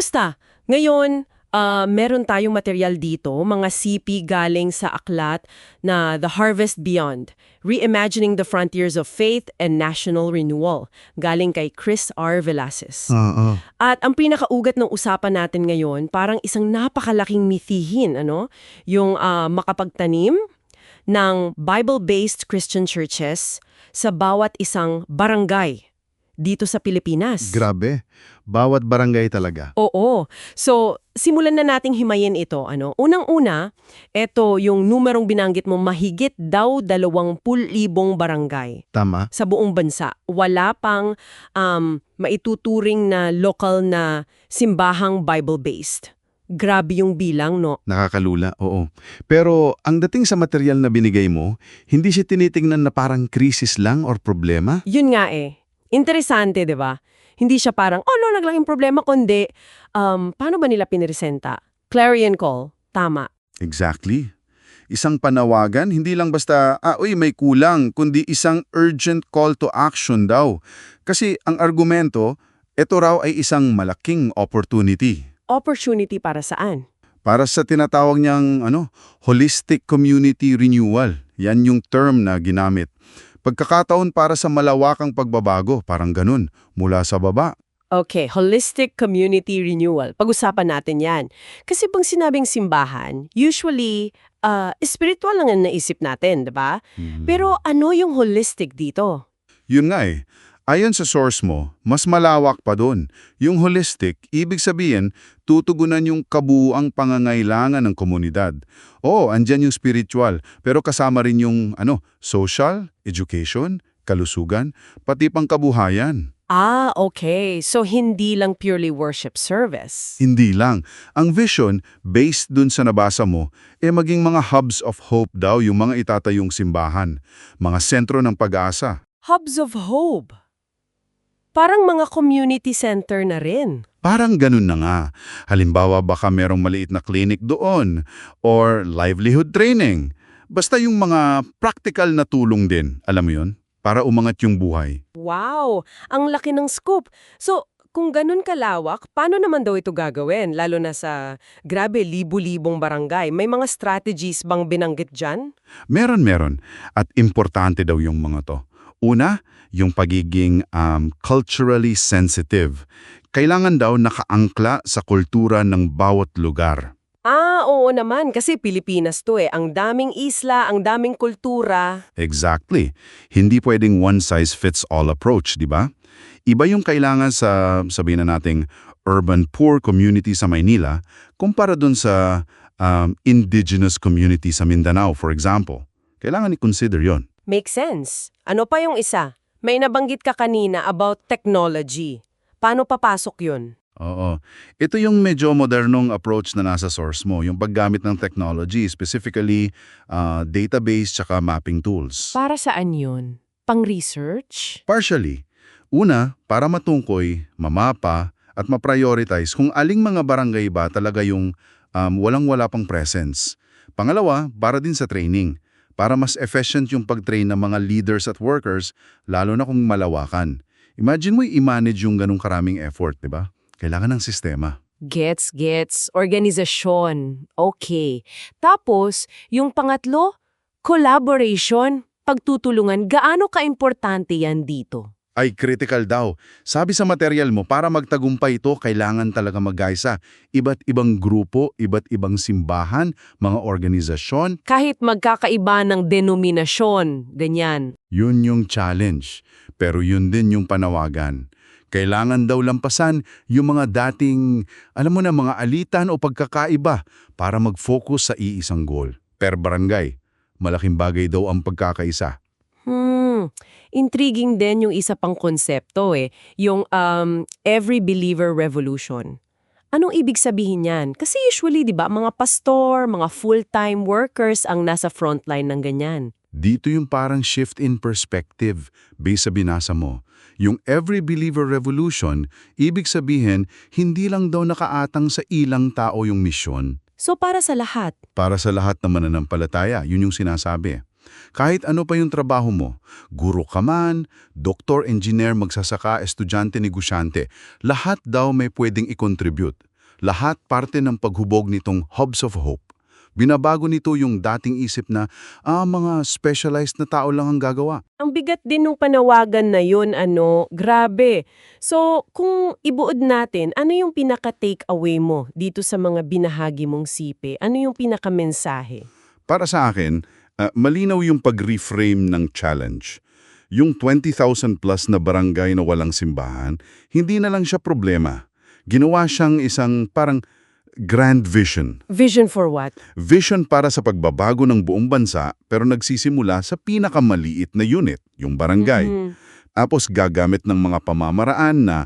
Kumusta? Ngayon, ah, meron tayong material dito, mga CP galing sa aklat na The Harvest Beyond, Reimagining the Frontiers of Faith and National Renewal, galing kay Chris R. Velasquez. Oo. At ang pinakaugat ng usapan natin ngayon, parang isang napakalaking mithihin, ano? Yung ah, makapagtanim ng Bible-based Christian churches sa bawat isang barangay dito sa Pilipinas. Grabe. Bawat barangay talaga. Oo. So, simulan na nating himayin ito. Ano? Unang-una, ito yung numerong binanggit mo, mahigit daw 20,000 barangay Tama? sa buong bansa. Wala pang um, maituturing na local na simbahang Bible-based. Grabe yung bilang, no? Nakakalula, oo. Pero ang dating sa material na binigay mo, hindi siya tinitingnan na parang krisis lang or problema? Yun nga eh. Interesante, di ba? Hindi siya parang, oh no, naglaking problema, kundi, um, paano ba nila piniresenta? Clarion call. Tama. Exactly. Isang panawagan, hindi lang basta, ah, uy, may kulang, kundi isang urgent call to action daw. Kasi ang argumento, ito raw ay isang malaking opportunity. Opportunity para saan? Para sa tinatawag niyang ano, holistic community renewal. Yan yung term na ginamit. Pagkakataon para sa malawakang pagbabago, parang ganun, mula sa baba. Okay, holistic community renewal. Pag-usapan natin yan. Kasi pag sinabing simbahan, usually, uh, spiritual lang ang naisip natin, di ba? Pero ano yung holistic dito? Yun nga eh. Ayon sa source mo, mas malawak pa doon. Yung holistic, ibig sabihin, tutugunan yung kabuuang pangangailangan ng komunidad. Oo, andyan yung spiritual, pero kasama rin yung ano, social, education, kalusugan, pati pang kabuhayan. Ah, okay. So hindi lang purely worship service. Hindi lang. Ang vision, based dun sa nabasa mo, eh maging mga hubs of hope daw yung mga itatayong simbahan, mga sentro ng pag-asa. Hubs of hope. Parang mga community center na rin. Parang ganun na nga. Halimbawa baka merong maliit na clinic doon or livelihood training. Basta yung mga practical na tulong din, alam mo yun, para umangat yung buhay. Wow! Ang laki ng scoop. So, kung ganun kalawak, paano naman daw ito gagawin? Lalo na sa, grabe, libu-libong barangay. May mga strategies bang binanggit dyan? Meron, meron. At importante daw yung mga to. Una, yung pagiging um, culturally sensitive. Kailangan daw nakaangkla sa kultura ng bawat lugar. Ah, oo naman. Kasi Pilipinas to eh. Ang daming isla, ang daming kultura. Exactly. Hindi pwedeng one-size-fits-all approach, di ba? Iba yung kailangan sa, sabihin na nating, urban poor community sa Maynila kumpara dun sa um, indigenous community sa Mindanao, for example. Kailangan i-consider yon. Makes sense. Ano pa yung isa? May nabanggit ka kanina about technology. Paano papasok yun? Oo. Ito yung medyo modernong approach na nasa source mo, yung paggamit ng technology, specifically uh, database tsaka mapping tools. Para saan yun? Pang-research? Partially. Una, para matungkoy, mamapa, at ma-prioritize kung aling mga barangay ba talaga yung um, walang-wala pang presence. Pangalawa, para din sa training. Para mas efficient yung pag-train ng mga leaders at workers, lalo na kung malawakan. Imagine mo i-manage yung ganong karaming effort, di ba? Kailangan ng sistema. Gets, gets. Organisasyon. Okay. Tapos, yung pangatlo, collaboration. Pagtutulungan. Gaano kaimportante yan dito? Ay critical daw. Sabi sa material mo, para magtagumpay ito, kailangan talaga mag-gaisa. Iba't ibang grupo, iba't ibang simbahan, mga organisasyon, Kahit magkakaiba ng denominasyon, ganyan. Yun yung challenge. Pero yun din yung panawagan. Kailangan daw lampasan yung mga dating, alam mo na, mga alitan o pagkakaiba para mag-focus sa iisang goal. Per barangay, malaking bagay daw ang pagkakaisa. Intriguing din yung isa pang konsepto eh, yung um, every believer revolution. Anong ibig sabihin yan? Kasi usually, di ba, mga pastor, mga full-time workers ang nasa frontline ng ganyan. Dito yung parang shift in perspective based sa binasa mo. Yung every believer revolution, ibig sabihin, hindi lang daw nakaatang sa ilang tao yung misyon. So para sa lahat, Para sa lahat ng mananampalataya, yun yung sinasabi. Kahit ano pa yung trabaho mo, guro ka man, doktor, engineer, magsasaka, estudyante, negosyante, lahat daw may pwedeng i-contribute. Lahat parte ng paghubog nitong Hubs of Hope. Binabago nito yung dating isip na, ah, mga specialized na tao lang ang gagawa. Ang bigat din ng panawagan na yun, ano, grabe. So, kung ibuod natin, ano yung pinaka-take away mo dito sa mga binahagi mong sipe? Ano yung pinaka-mensahe? Para sa akin, ah, malinaw yung pag-reframe ng challenge. Yung 20,000 plus na barangay na walang simbahan, hindi na lang siya problema. Ginawa siyang isang parang grand vision. Vision for what? Vision para sa pagbabago ng buong bansa pero nagsisimula sa pinakamaliit na unit, yung barangay. Mhm. Tapos gagamit ng mga pamamaraan na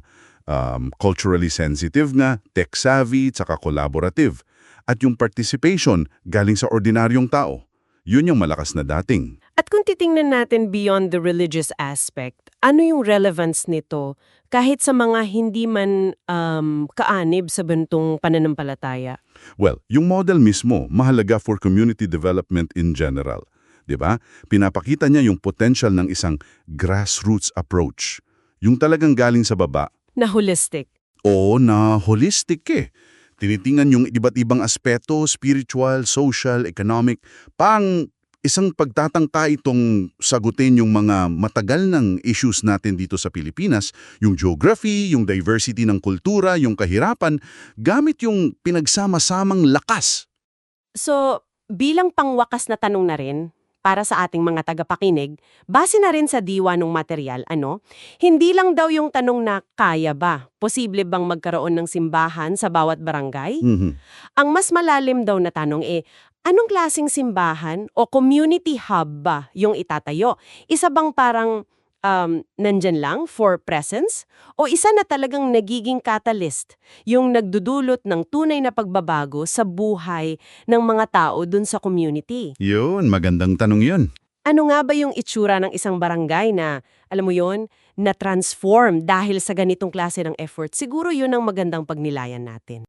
um, culturally sensitive nga, tech-savvy, tsaka collaborative. At yung participation galing sa ordinaryong tao. Yun yung malakas na dating. At kung titingnan natin beyond the religious aspect, ano yung relevance nito kahit sa mga hindi man um, kaanib sa bentong pananampalataya? Well, yung model mismo, mahalaga for community development in general. 'Di ba? Pinapakita niya yung potential ng isang grassroots approach. Yung talagang galing sa baba, Na holistic. o na holistic eh. Tinitingnan yung iba't ibang aspeto, spiritual, social, economic, pang isang pagtatangka itong sagutin yung mga matagal ng issues natin dito sa Pilipinas, yung geography, yung diversity ng kultura, yung kahirapan, gamit yung pinagsama-samang lakas. So, bilang pangwakas na tanong na rin, para sa ating mga tagapakinig, base na rin sa diwa ng material, ano? Hindi lang daw yung tanong na kaya ba? Posible bang magkaroon ng simbahan sa bawat barangay? Mhm. Ang mas malalim daw na tanong eh, anong klasing simbahan o community hub ba yung itatayo? Isa bang parang um, nandyan lang for presence? O isa na talagang nagiging catalyst, yung nagdudulot ng tunay na pagbabago sa buhay ng mga tao dun sa community? Yun, magandang tanong yun. Ano nga ba yung itsura ng isang barangay na, alam mo yon, na-transform dahil sa ganitong klase ng effort? Siguro yun ang magandang pagnilayan natin.